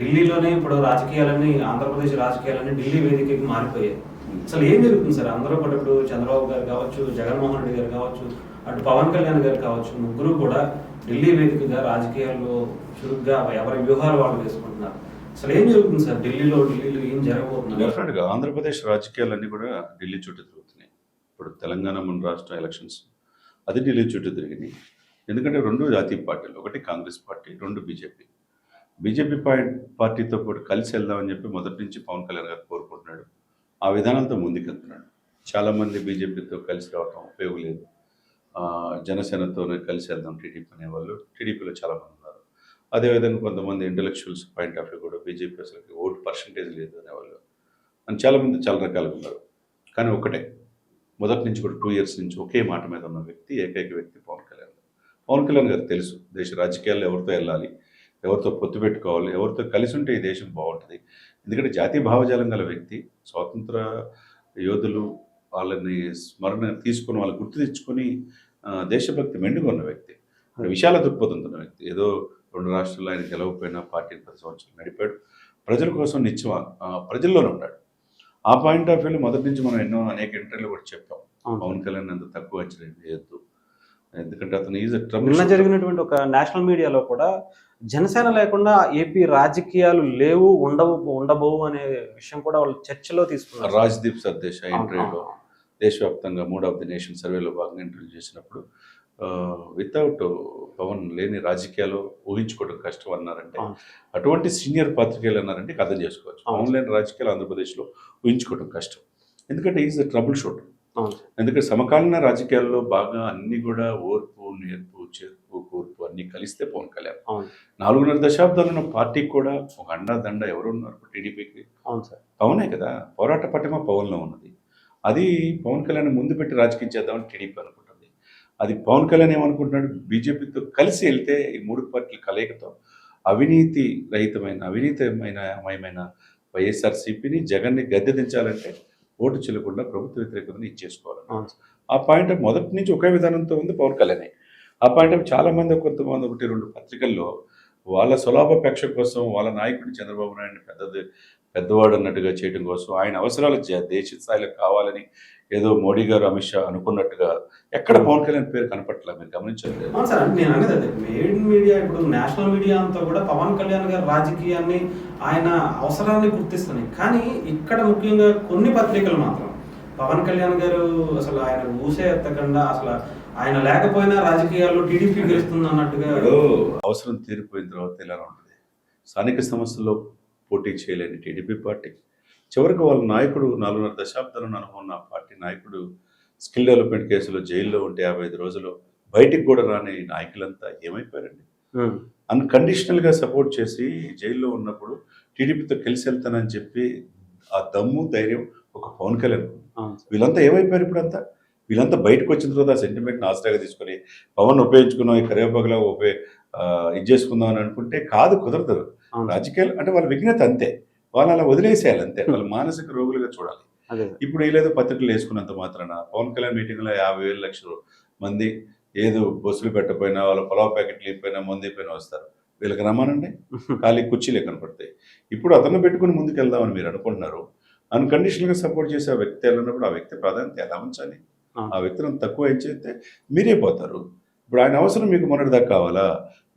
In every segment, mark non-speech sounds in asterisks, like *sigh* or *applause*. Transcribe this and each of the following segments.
ఢిల్లీలోనే ఇప్పుడు రాజకీయాలన్నీ ఆంధ్రప్రదేశ్ రాజకీయాలన్నీ ఢిల్లీ వేదికకి మారిపోయాయి. అసలు ఏం జరుగుతుంది సార్? అందరూ కూడా ఇప్పుడు చంద్రబాబు గారు కావచ్చు జగన్మోహన్ రెడ్డి గారు కావచ్చు అటు పవన్ కళ్యాణ్ గారు కావచ్చు ముగ్గురు కూడా ఢిల్లీ వేదికగా రాజకీయాల్లో చురుగ్గా ఎవరి వ్యూహాలు వాళ్ళు వేసుకుంటున్నారు. అసలు ఏం జరుగుతుంది సార్? ఢిల్లీలో ఢిల్లీలో ఏం జరగబోతుంది డెఫినెట్గా ఆంధ్రప్రదేశ్ రాజకీయాలన్నీ కూడా ఢిల్లీ చుట్టూ తిరుగుతున్నాయి. ఇప్పుడు తెలంగాణ మన రాష్ట్ర ఎలక్షన్స్ అది ఢిల్లీ చుట్టూ తిరిగినాయి. ఎందుకంటే రెండు జాతీయ పార్టీలు ఒకటి కాంగ్రెస్ పార్టీ రెండు బీజేపీ. బీజేపీ పార్టీతో పాటు కలిసి వెళ్దామని చెప్పి మొదటి నుంచి పవన్ కళ్యాణ్ గారు కోరుకుంటున్నాడు. ఆ విధానంతో ముందుకెళ్తున్నాడు. చాలామంది బీజేపీతో కలిసి రావటం ఉపయోగం లేదు. జనసేనతోనే కలిసి వెళ్దాం టీడీపీ అనేవాళ్ళు. టీడీపీలో చాలామంది ఉన్నారు. అదేవిధంగా కొంతమంది ఇంటలెక్చువల్స్ పాయింట్ ఆఫ్ వ్యూ కూడా బీజేపీ అసలు ఓటు పర్సంటేజ్ లేదు అనేవాళ్ళు. అని చాలామంది చాలా రకాలుగా ఉన్నారు. కానీ ఒకటే మొదటి నుంచి కూడా టూ ఇయర్స్ నుంచి ఒకే మాట మీద ఉన్న వ్యక్తి ఏకైక వ్యక్తి పవన్ కళ్యాణ్. పవన్ కళ్యాణ్ గారు తెలుసు. దేశ రాజకీయాల్లో ఎవరితో వెళ్ళాలి? ఎవరితో పొత్తు పెట్టుకోవాలి ఎవరితో కలిసి ఉంటే ఈ దేశం బాగుంటుంది. ఎందుకంటే జాతీయ భావజాలం గల వ్యక్తి స్వాతంత్ర యోధులు వాళ్ళని స్మరణ తీసుకొని వాళ్ళు గుర్తు తెచ్చుకొని దేశభక్తి మెండుగా ఉన్న వ్యక్తి. విశాల దృక్పథం ఉన్న వ్యక్తి. ఏదో రెండు రాష్ట్రాల్లో ఆయన గెలవకపోయినా పార్టీని పది సంవత్సరాలు నడిపాడు. ప్రజల కోసం నిత్యం ప్రజల్లోనే ఉన్నాడు. ఆ పాయింట్ ఆఫ్ వ్యూలో మొదటి నుంచి మనం ఎన్నో అనేక ఇంటర్వ్యూలు కూడా చెప్పాం. పవన్ కళ్యాణ్ అంత తక్కువ అంచనా వేయద్దు ఎందుకంటే అతను ఈజ్ నిన్న జరిగినటువంటి ఒక నేషనల్ మీడియాలో కూడా జనసేన లేకుండా ఏపీ రాజకీయాలు లేవు ఉండవు ఉండబోవు అనే విషయం కూడా వాళ్ళు చర్చలో తీసుకున్నారు రాజ్దీప్ సర్దేశాయ్ అవును, ఇంటర్వ్యూలో. దేశవ్యాప్తంగా మూడ్ ఆఫ్ ది నేషన్ సర్వేలో భాగంగా ఇంటర్వ్యూ చేసినప్పుడు వితౌట్ పవన్ లేని రాజకీయాలు ఊహించుకోవడం కష్టం అన్నారంటే. అటువంటి సీనియర్ పాత్రికేయులు అన్నారంటే అర్థం చేసుకోవచ్చు. పవన్ లేని రాజకీయాలు ఆంధ్రప్రదేశ్లో ఊహించుకోవడం కష్టం ఎందుకంటే ఈజ్ ట్రబుల్ అవును. ఎందుకంటే సమకాలీన రాజకీయాల్లో బాగా అన్ని కూడా ఓర్పు నేర్పు చేర్పు అన్ని కలిస్తే పవన్ కళ్యాణ్. నాలుగున్నర దశాబ్దాలు ఉన్న పార్టీకి కూడా ఒక అండా దండ ఎవరు ఉన్నారు టీడీపీకి? అవును సార్. పవనే కదా. పోరాట పటిమ పవన్లో ఉన్నది. అది పవన్ కళ్యాణ్ ముందు పెట్టి రాజకీయం చేద్దామని టీడీపీ అనుకుంటుంది. అది పవన్ కళ్యాణ్ ఏమనుకుంటున్నాడు? బీజేపీతో కలిసి వెళ్తే ఈ మూడు పార్టీల కలయికతో అవినీతి రహితమైన అవినీతిమైన మయమైన వైఎస్ఆర్సీపీని జగన్ని గద్దె దించాలంటే ఓటు చెల్లకుండా ప్రభుత్వ వ్యతిరేకతను ఇచ్చేసుకోవాలి. ఆ పాయింట్ మొదటి నుంచి ఒకే విధానంతో ఉంది పవన్ కళ్యాణ్. ఆ పాయింట్ చాలా మంది కొంతమంది ఒకటి రెండు పత్రికల్లో వాళ్ళ సులాభాపేక్ష కోసం వాళ్ళ నాయకుడు చంద్రబాబు నాయుడు పెద్దది పెద్దవాడు అన్నట్టుగా చేయడం కోసం ఆయన అవసరాలు దేశ స్థాయిలో కావాలని ఏదో మోడీ గారు అమిత్ షా అనుకున్నట్టుగా ఎక్కడ పవన్ కళ్యాణ్ పేరు కనపట్ల మీరు గమనించండి. సార్ నేను అనేది అదే మెయిన్ మీడియా ఇప్పుడు నేషనల్ మీడియా అంతా కూడా పవన్ కళ్యాణ్ గారి రాజకీయాన్ని ఆయన అవసరాన్ని గుర్తిస్తున్నాయి కానీ ఇక్కడ ముఖ్యంగా కొన్ని పత్రికలు మాత్రం పవన్ కళ్యాణ్ గారు అసలు ఆయన ఊసే ఎత్తకుండా అసలు ఆయన లేకపోయినా రాజకీయాల్లో టీడీపీ గెలుస్తుంది అన్నట్టుగా అవసరం తీరిపోయిన తర్వాత ఇలా ఉంటుంది. స్థానిక సమస్యల్లో పోటీ చేయలేని టీడీపీ పార్టీ. చివరికి వాళ్ళ నాయకుడు నాలుగున్నర దశాబ్దాలను అనుభవం పార్టీ నాయకుడు స్కిల్ డెవలప్మెంట్ కేసులో జైల్లో ఉంటే యాభై ఐదు రోజులు బయటికి కూడా రాని నాయకులంతా ఏమైపోయారండి? అన్కండిషనల్గా సపోర్ట్ చేసి జైల్లో ఉన్నప్పుడు టీడీపీతో కలిసి వెళ్తానని చెప్పి ఆ దమ్ము ధైర్యం ఒక పవన్ కళ్యాణ్. వీళ్ళంతా ఏమైపోయారు ఇప్పుడు అంతా వీళ్ళంతా బయటకు వచ్చిన తర్వాత ఆ సెంటిమెంట్ని ఆసరాగా తీసుకొని పవన్ ఉపయోగించుకున్నాం ఈ కరివేపాకులా ఉపయోగ ఇది చేసుకుందాం అని అనుకుంటే కాదు కుదరదు. రాజకీయాలు అంటే వాళ్ళ విఘ్నత అంతే. వాళ్ళు అలా వదిలేసేయాలి అంతే. *laughs* వాళ్ళు మానసిక రోగులుగా చూడాలి. ఇప్పుడు ఏలేదో పత్రికలు వేసుకున్నంత మాత్రాన పవన్ కళ్యాణ్ మీటింగ్లో యాభై వేల లక్షలు మంది ఏదో బస్సులు పెట్టకపోయినా వాళ్ళ పొలావ్ ప్యాకెట్లు ఇప్పినా మంది ఇప్పినా వస్తారు. వీళ్ళకి రమ్మనండి. *laughs* ఖాళీ కుర్చీలే కనపడతాయి. ఇప్పుడు అతను పెట్టుకుని ముందుకు వెళ్దామని మీరు అనుకుంటున్నారు. అన్కండిషనల్గా సపోర్ట్ చేసే వ్యక్తి వెళ్ళినప్పుడు ఆ వ్యక్తి ప్రాధాన్యత ఎలా ఉంచాలి. ఆ. వ్యక్తిని తక్కువ ఏం చేస్తే మీరే పోతారు. ఇప్పుడు ఆయన అవసరం మీకు మొన్నటి దాకా కావాలా?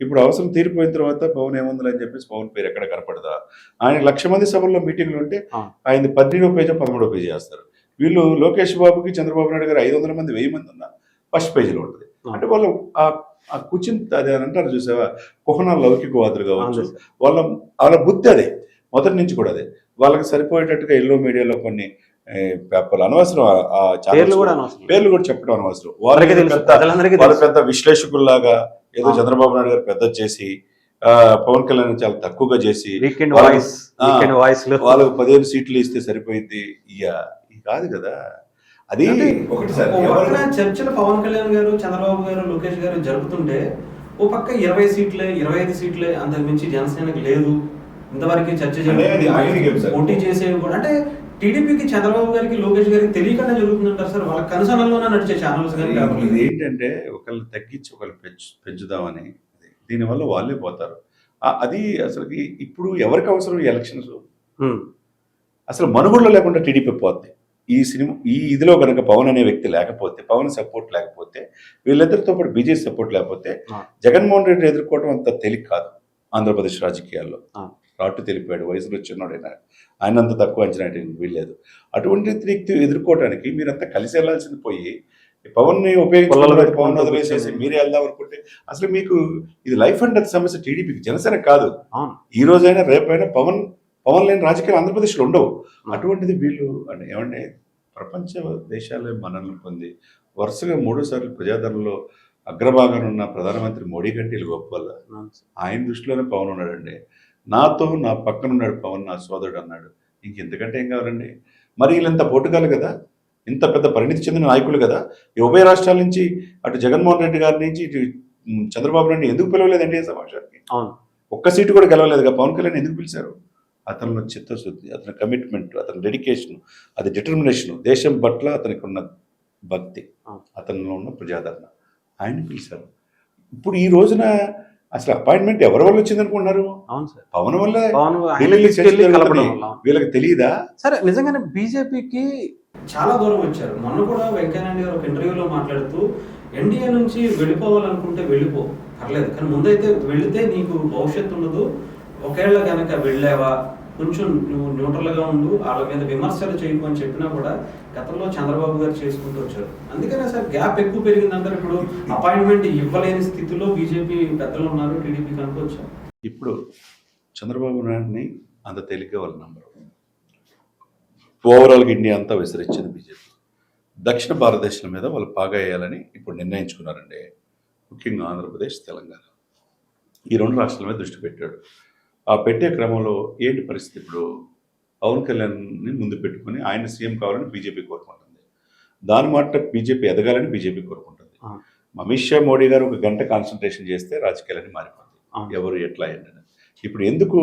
ఇప్పుడు అవసరం తీరిపోయిన తర్వాత పవన్ ఏముందని అని చెప్పేసి పవన్ పేరు ఎక్కడ కనపడదా? ఆయన లక్ష మంది సభల్లో మీటింగ్లు ఉంటే. ఆయన పద్దెనిమిదో పేజీ పదమూడో పేజీ చేస్తారు. వీళ్ళు లోకేష్ బాబుకి చంద్రబాబు నాయుడు గారు ఐదు వందల మంది వెయ్యి మంది ఉన్న ఫస్ట్ పేజీలో ఉంటుంది. అంటే వాళ్ళు ఆ ఆ కూర్చుని అది అని అంటారు చూసావా? కుహన లౌకికవాదులు కావచ్చు. వాళ్ళ వాళ్ళ బుద్ధి అదే. మొదటి నుంచి కూడా అదే. వాళ్ళకి సరిపోయేటట్టుగా ఎల్లో మీడియాలో కొన్ని పేపర్లు అనవసరం పేర్లు కూడా పేర్లు కూడా చెప్పడం అనవసరం. వాళ్ళకి వాళ్ళ పెద్ద విశ్లేషకుల్లాగా ఏదో. చంద్రబాబు నాయుడు గారు పెద్ద చేసి ఆ, పవన్ కళ్యాణ్ చాలా తక్కువగా చేసి వీకెండ్ వాళ్ళకి- వాయిస్ ఆ. వీకెండ్ వాయిస్లో వాళ్ళకు పదిహేను సీట్లు ఇస్తే సరిపోయింది. ఇది కాదు కదా. అది ఒకటి సార్ చర్చలు పవన్ కళ్యాణ్ గారు చంద్రబాబు గారు లోకేష్ గారు జరుపుతుంటే ఓ పక్క ఇరవై సీట్లే ఇరవై ఐదు సీట్లే అంతకు మించి జనసేనకి లేదు. ఇంతవరకు చర్చ. పోటీ చేసేవి కూడా అంటే టీడీపీకి చంద్రబాబు గారికి లోకేష్ గారికి తెలియకుండా జరుగుతుందంటారు సార్? వాళ్ళ కనుసనల్లోనే నడిచే ఛానల్స్ కానీ ఇది ఏంటంటే ఒకళ్ళు తగ్గించి ఒకళ్ళు పెంచు పెంచుదామని. దీనివల్ల వాళ్ళే పోతారు. అది అసలుకి ఇప్పుడు ఎవరికి అవసరం ఈ ఎలక్షన్స్? అసలు మనుగడలో లేకుండా టీడీపీ పోద్ది. ఈ సినిమా ఈ ఇదిలో కనుక పవన్ అనే వ్యక్తి లేకపోతే పవన్ సపోర్ట్ లేకపోతే వీళ్ళిద్దరితో పాటు బీజేపీ సపోర్ట్ లేకపోతే. జగన్మోహన్ రెడ్డి ఎదుర్కోవడం అంత తేలిక కాదు ఆంధ్రప్రదేశ్ రాజకీయాల్లో. ఆ. రాటు తెలిపాడు వయసులో చిన్నోడైనా ఆయన అంత తక్కువ అంచనా వేయడానికి వీల్లేదు అటువంటి వ్యక్తి ఎదుర్కోవడానికి మీరంతా కలిసి వెళ్ళాల్సింది పోయి పవన్ని తర్వాత పవన్ వదిలేసేసి. మీరే వెళ్దాం అనుకుంటే అసలు మీకు ఇది లైఫ్ అండ్ డెత్ సమస్య టీడీపీకి జనసేన కాదు ఈ రోజైనా రేపైనా పవన్ పవన్ లేని రాజకీయాలు ఆంధ్రప్రదేశ్లో ఉండవు. అటువంటిది వీళ్ళు అంటే ఏమంటే ప్రపంచ దేశాలే మనల్ని పొంది వరుసగా మూడో సార్లు ప్రజాదరణలో అగ్రభాగాన ఉన్న ప్రధానమంత్రి మోడీ కంటే వీళ్ళు గొప్ప వల్ల. ఆయన దృష్టిలోనే పవన్ ఉన్నాడండి నాతో నా పక్కన ఉన్నాడు పవన్ నా సోదరుడు అన్నాడు. ఇంక ఇంతకంటే ఏం కావాలండి? మరి వీళ్ళంత పోటుగాలు కదా? ఇంత పెద్ద పరిణితి చెందిన నాయకులు కదా? ఈ ఉభయ రాష్ట్రాల నుంచి అటు జగన్మోహన్ రెడ్డి గారి నుంచి ఇటు చంద్రబాబు నాయుడు ఎందుకు పిలవలేదండి ఈ సమావేశానికి అవును. ఒక్క సీటు కూడా గెలవలేదుగా. పవన్ కళ్యాణ్ ఎందుకు పిలిచారు? అతనిలో చిత్తశుద్ధి అతని కమిట్మెంట్ అతని డెడికేషన్ అది డిటర్మినేషన్ దేశం పట్ల అతనికి ఉన్న భక్తి. అతనిలో ఉన్న ప్రజాదరణ. ఆయన పిలిచారు. ఇప్పుడు ఈ రోజున అసలు అపాయింట్మెంట్ ఎవరి వల్ల వచ్చింది అనుకుంటున్నారు? అవును సార్. పవన్ వల్ల వీళ్ళకి తెలియదా? సరే నిజంగానే బీజేపీకి చాలా దూరం వచ్చారు. మొన్న కూడా వెంకయ్యనాయుడు గారు ఒక ఇంటర్వ్యూలో మాట్లాడుతూ ఎన్డీఏ నుంచి వెళ్ళిపోవాలనుకుంటే వెళ్ళిపో. పర్లేదు కానీ ముందైతే వెళితే నీకు భవిష్యత్తు ఉండదు. ఒకవేళ కనుక వెళ్ళావా? కొంచెం నువ్వు న్యూట్రల్గా ఉండు వాళ్ళ మీద విమర్శలు చేయకు అని చెప్పినా కూడా గతంలో చంద్రబాబు గారు చేసుకుంటూ వచ్చారు. అందుకనే సార్ గ్యాప్ ఎక్కువ పెరిగిందంటారు. ఇప్పుడు అపాయింట్మెంట్ ఇవ్వలేని స్థితిలో బీజేపీ పెద్దలు ఉన్నారు టీడీపీ అనుకోవచ్చు ఇప్పుడు చంద్రబాబు నాయుడిని అంత తేలిక వాళ్ళ నంబరు ఓవరాల్గా ఇండియా అంతా విసిరించింది బీజేపీ. దక్షిణ భారతదేశం మీద వాళ్ళు పాగా వేయాలని ఇప్పుడు నిర్ణయించుకున్నారండి. ముఖ్యంగా ఆంధ్రప్రదేశ్ తెలంగాణ. ఈ రెండు రాష్ట్రాల మీద దృష్టి పెట్టాడు. ఆ పెట్టే క్రమంలో ఏంటి పరిస్థితి? ఇప్పుడు పవన్ కళ్యాణ్ని ముందు పెట్టుకొని ఆయన సీఎం కావాలని బీజేపీ కోరుకుంటుంది. దాని మాట బీజేపీ ఎదగాలని బీజేపీ కోరుకుంటుంది. అమిత్ షా మోడీ గారు ఒక గంట కాన్సన్ట్రేషన్ చేస్తే రాజకీయాలన్నీ మారిపోతాయి. అవును. ఎవరు ఎట్లా ఏంటని ఇప్పుడు ఎందుకు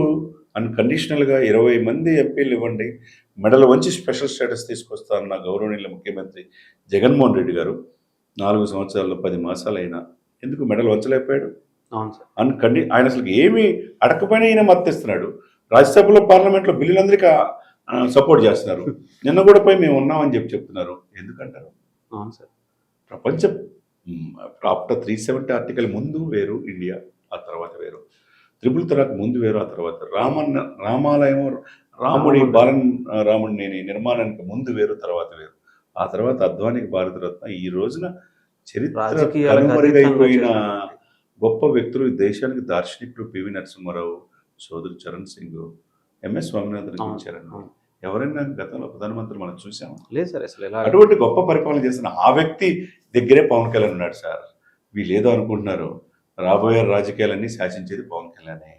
అన్కండిషనల్గా ఇరవై మంది ఎంపీలు ఇవ్వండి మెడల్ వంచి స్పెషల్ స్టేటస్ తీసుకొస్తారన్న గౌరవనీయుల ముఖ్యమంత్రి జగన్మోహన్ రెడ్డి గారు నాలుగు సంవత్సరాల్లో పది మాసాలైనా ఎందుకు మెడల్ వంచలేకపోయాడు? అవును సార్. అన్కండి ఆయన అసలు ఏమీ అడగకపోయినా ఈయన మద్దతిస్తున్నాడు రాజ్యసభలో పార్లమెంట్లో బిల్లులందరికీ సపోర్ట్ చేస్తున్నారు. *laughs* నిన్న కూడా పోయి మేము ఉన్నామని చెప్పి చెప్తున్నారు. ఎందుకంటారు? అవును సార్. ప్రపంచ ఆఫ్టర్ త్రీ సెవెంటీ ఆర్టికల్ ముందు వేరు ఇండియా ఆ తర్వాత వేరు. త్రిపుల్ తలాక్ ముందు వేరు ఆ తర్వాత రామన్న రామాలయం రాముడి రాముడు. బాలన్ రాముడిని నిర్మాణానికి ముందు వేరు తర్వాత వేరు. ఆ తర్వాత అద్వానికి భారతరత్న ఈ రోజున చరిత్ర కనుమరుగైపోయిన అతీతంగా గొప్ప వ్యక్తులు ఈ దేశానికి దార్శనికుడు పివి నరసింహారావు సోదరు చరణ్ సింగ్ ఎంఎస్ స్వామినాథన్ అవును. ఎవరైనా గతంలో ప్రధానమంత్రి మనం చూసాము? లేదు సార్ అసలు ఎలా? అటువంటి గొప్ప పరిపాలన చేసిన ఆ వ్యక్తి దగ్గరే పవన్ కళ్యాణ్ ఉన్నాడు సార్. వీళ్ళు ఏదో అనుకుంటున్నారు రాబోయే రాజకీయాలన్నీ శాసించేది పవన్ కళ్యాణే.